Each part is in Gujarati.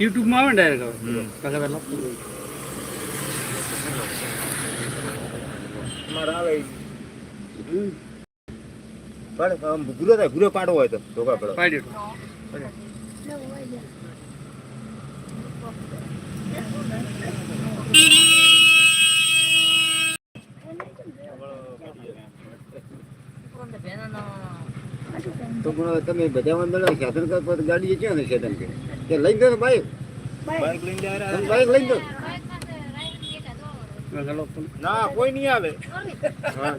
યુટ્યુબમાં આવે ને ડાયરેક્ટ પહેલા અમારે આવે. ગુરો થાય ગુરો પાડવો હોય તો ધોકા પડો. પાડ્યો. તો પણ તમે બધા મળો સાધન કર પર ગાડી છે ને સાધન તે લઈ દો બાઈક. બાઈક. લઈ દો. ના કોઈ નહીં આવે.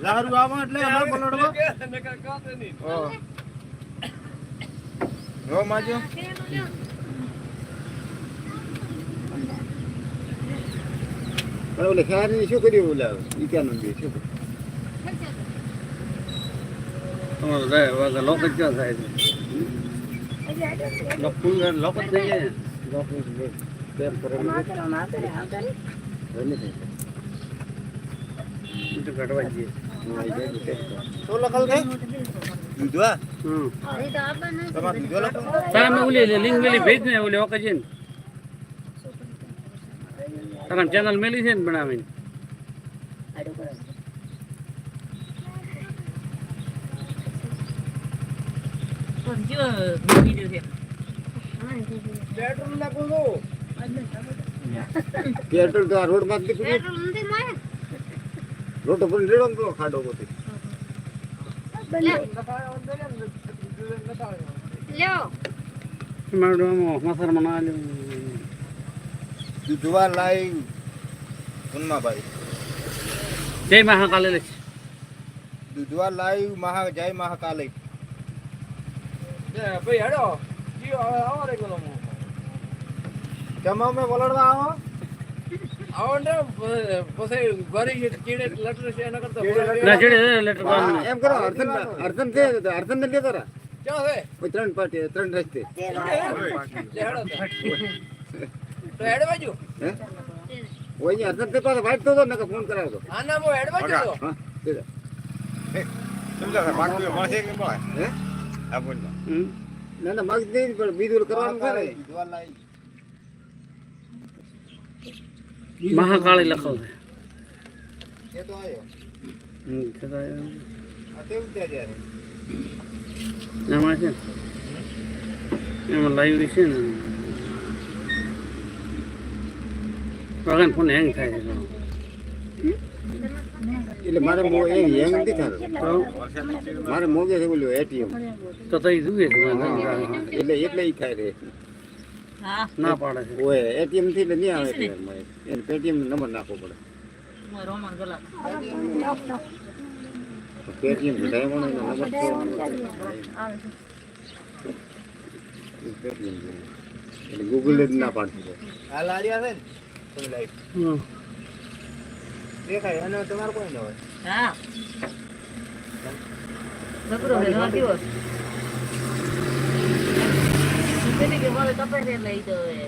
દારૂ આવે એટલે અમારે પલડવા હો. માજો. પણ ઓલે ખેરાની શું કર્યું ઓલા? ઈકાનંદ શું કર્યું? તમારો જાય વાગા લોક જ ક્યાં થાય છે લોક જ ને પેર કરેલું છે. શું લખેલ છે દૂધવા હમ તમારે દૂધવા લખેલ તારા મેં ઓલી લિંક મેલી ભેજ ને ઓલી તારા ચેનલ મેલી છે? પેટ્રોલ નાખો છો પેટ્રોલ તો આ રોડમાં નીકળ્યું રોડ પર રેડો તો ખાડો મારું ઉન્માભાઈ જય મહાકાલે લે લાઈવ મહા જય મહાકાલે કેમ અમે વલડવા આવો? ના ચડે લેટર એમ કરો અર્થન અર્થન છે અર્થન ને લેતા રા? કોઈ ત્રણ પાર્ટી ત્રણ રસ્તે. હે? ઓયની તે પાસે વાઈટ તો નકા ફોન કરાવતો. હા તે. હે? હમ. ના ના મગ નહીં પણ બીજું કરવાનું છે ને. મહાકાળી લખો છે. એ તો આયો. હમ, છતાં આ તેવું ત્યાં જ્યારે એમાં છે એમાં લાઈવ છે ને. વગર ફોન હેંગ થાય છે. એટલે મારે મો એ હેંગ નથી થતો મારે મોગે છે બોલ્યો એટીએમ. તો તો એ જુએ છે એટલે એટલે ઈ ખાય રે ના પાડે છે. ઓય એટીએમથી એટલે નહીં આવે એટલે પેટીએમ નંબર નાખવો પડે. પેટીએમ એનો નંબર પેટીએમ છે. એટલે ગૂગલ જ ના પાડતું છે આ લારિયા છે ને. તમે લાઈટ. હમ. દેખાય અને તમારે કોઈ ન હોય.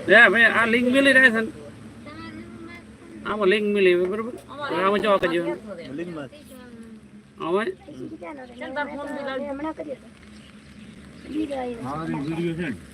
એ ભાઈ આ લિંક મિલી રહે છે આમાં લિંક મિલી બરોબર? આમાં જવા કરજો. આમાં હવે? લાઈવ છીએ મારી વિડિયો લખ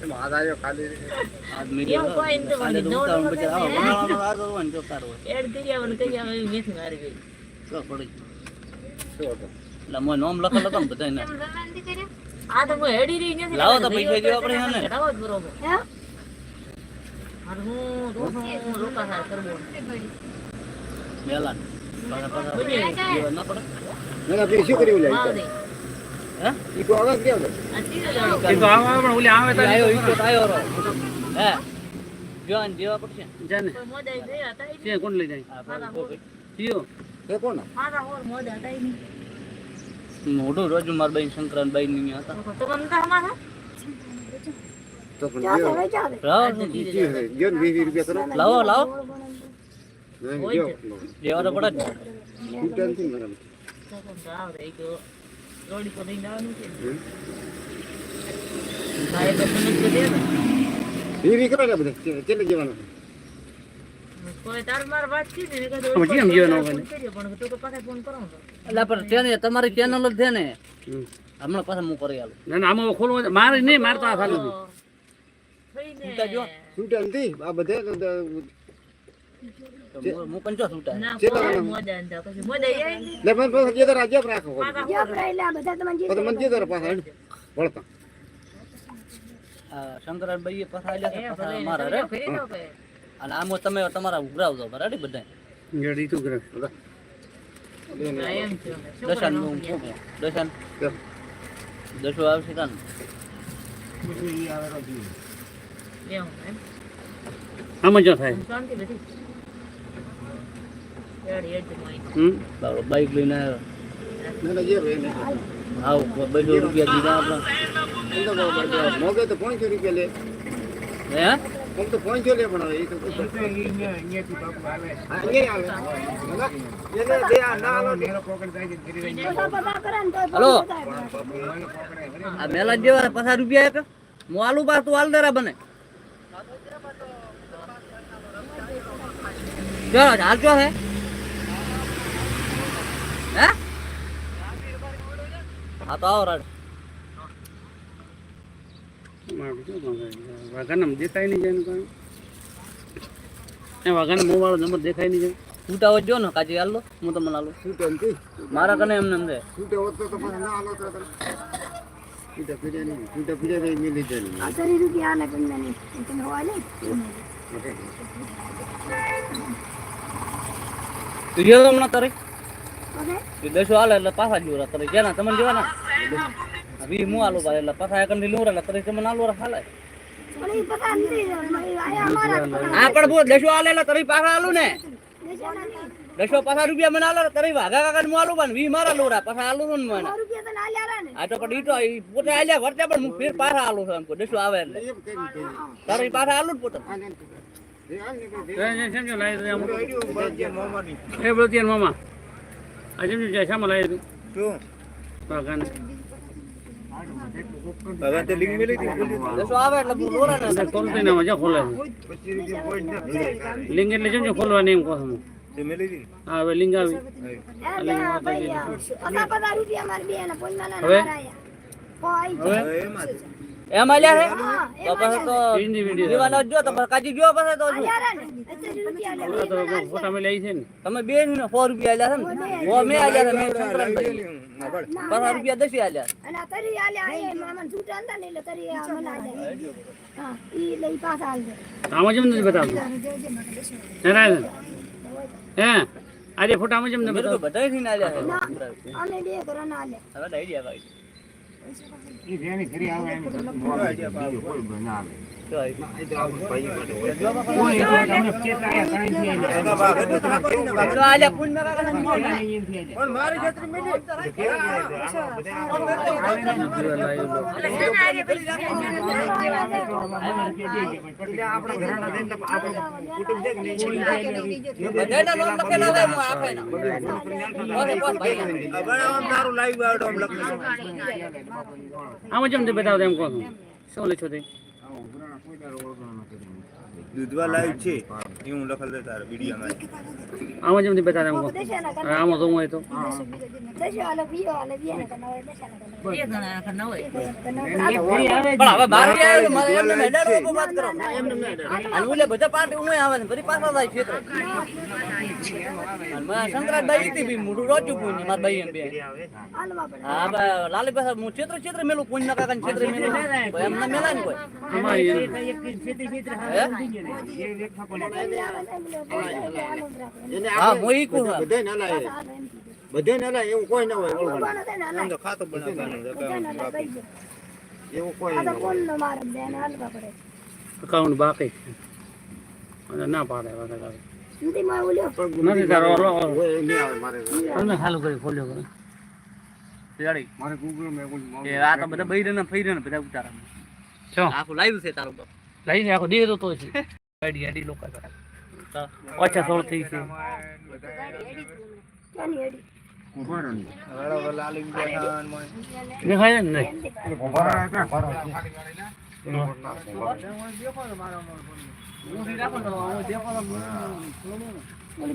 લે? આ ચીજો જાણો એ તો આવે. પણ ઓલી તો આયો ઈ તો આયો રો હે જોન દેવા પડશે જાને કોઈ મોદાઈ ગયા હતા? ઈ છે કોણ લઈ જાય હા, બરાબર, બરાબર. થયો એ કોણ મારા હોર મોદા હતા ઈ મોઢું રોજ માર બહેન શંકરાન બહેનની હતા લાવો લાવો લાવો. તો પડે રોડી પર લઈને આવવાનું છે. ભાઈ તો સમજ દે ને. વી કરો ને બધા. કેટલે જવાનું કોઈ તાર માર વાત છે તમારી ચેનલ જ છે ને. હમણાં પાછા હું કરી આલું. ના ના આમાં ખોલવું મારે નહીં મારે તો આ ખાલી. છૂટા નથી. આ બધે તો- હું- છૂટા ના, ને પછી લે પાછા જે રાખો જે પાછા વળતા. પાછા આલ્યા પાછા મારા રે નો. અને આમાં તમે તમારા ઉઘરાવજો બરાબર બધા જડી તું કરે? દર્શન કેમ? દર્શન આવશે કાન એવું, એમ. આમાં જો થાય શાંતિ બધી. રેડી, રેડી, મોઈ. હમ? બાબરો બાઈક લઈને આવ્યો. આવ બસો રૂપિયા દીધા આપણે. એમ તો પાંચસો રૂપિયા લે. હે? આમ તો પાંચસો લે પણ એ તો હા. હલો? આ મેલા જેવા પચાસ રૂપિયા એક? હું આલુ પાસ તું હાલ દેરા બને. ચલો હાલચો હે. હે હા તો આવો રાડ? વાઘાનામાં દેખાય નહીં જાય ને કાંઈ. મોં વાળો નંબર દેખાય નહીં જાય છૂટા હોય જો ને કાજી હાલ લો હું તમને હાલું. મારા કને એમને એમ છે છૂટા તો તો ના તો. છૂટા નહીં. નહીં. તું હમણાં તારે એ દસો હાલે એટલે પાછા જોરા તારે. જેના તમને જેવાના વી હું આલો ભાઈ એટલે પાછા એક લીલું એટલે તારે તમને આલુ હાલે. હા પણ બોલ, દસો હાલે એટલે તારી પાછા આલું ને. દસો પાછા રૂપિયા મને આલો તારી વાઘા કાકા ને આલું પણ વી મારા લોરા પાછા આલું ને મને. આ તો પણ ઈ તો પોતે આલ્યા વર્તે પણ હું ફેર પાછા આલું છું એમ દસો આવે એટલે. તારી પાછા આલું ને પોતે. સમજો આ સમજો જાય શામાં લાવી દઉં શું? વાઘાને હવે તે લિંક મેલી હતી, આવે એટલે ખોલે છે. ખોલવાની એમ કહો છો તે મેલી હતી? હા હવે લિંગ આવી હવે હવે એમાં આલ્યા છે તો પછી તો દીવાનો જો તો કાજી ગયો પછી તો જો ફોટા મેં લઈ છે ને. તમે બે ને સો રૂપિયા આલ્યા છે ને? ઓ મે આલ્યા છે મેં ના. પચાસ રૂપિયા દસી આલ્યા આમાં જેમ નથી બતાવતું? હે રાયધન? હે આજે ફોટામાં જેમ નથી મેં તો બતાવતું? બધા થી આલ્યા છે. હવે દઈ દે ભાઈ જો આઈ. ના આલ્યા પૂનમાં કાકા આલ્યા. હવે દઈ દે લખેલા હોય જેની ઘરે આવે પોતે પોત ભાઈ આમાં જેમ નથી બતાવતા એમ કહો શું લેછો તે? દૂધવા લાઈવ છે. એ હું લખલ દે તારા વિડીયોમાં આમાં જેમ એમ કહો હવે આમાં તો? હું હોય તો ન. પણ હવે બહારથી આવ્યો એમને મેદાન ઉપર વાત કરો. અને બધા પાર્ટી હું આવે છે. ફરી પાછા જાય ક્ષેત્ર હતી બી મોટું રોચું પૂન મારા ભાઈ એમ બે હા લાલી પાસે હું ક્ષેત્ર ક્ષેત્ર મેલું પૂન ના કાકા ક્ષેત્ર મેલું. એમને મેલા ને કોઈ. હે? એને હા હું ઈ કહું છું. ના લાય. બધાય ના લાય, એવું કોઈ ના હોય ઓળખવાનું. તો ખાતું બનાવવાનું એવું કોઈ ના હોય. અકાઉન્ટ બાકી ના પાડે વાત નથી તારો ઓલો ઓલો. હોય એ નહીં આવે મારે. ચાલુ કરી ખોલ્યો કરે રેડી. મારે Google માં એવું એ આ તો બધા બૈરા ને ફૈરા ને બધા ઉતારા આખું લાવ્યું છે તારું બાપ લઈને આખો દેહ તો છે સોળ થઈ છે દેખાય ને નહીં ઓલી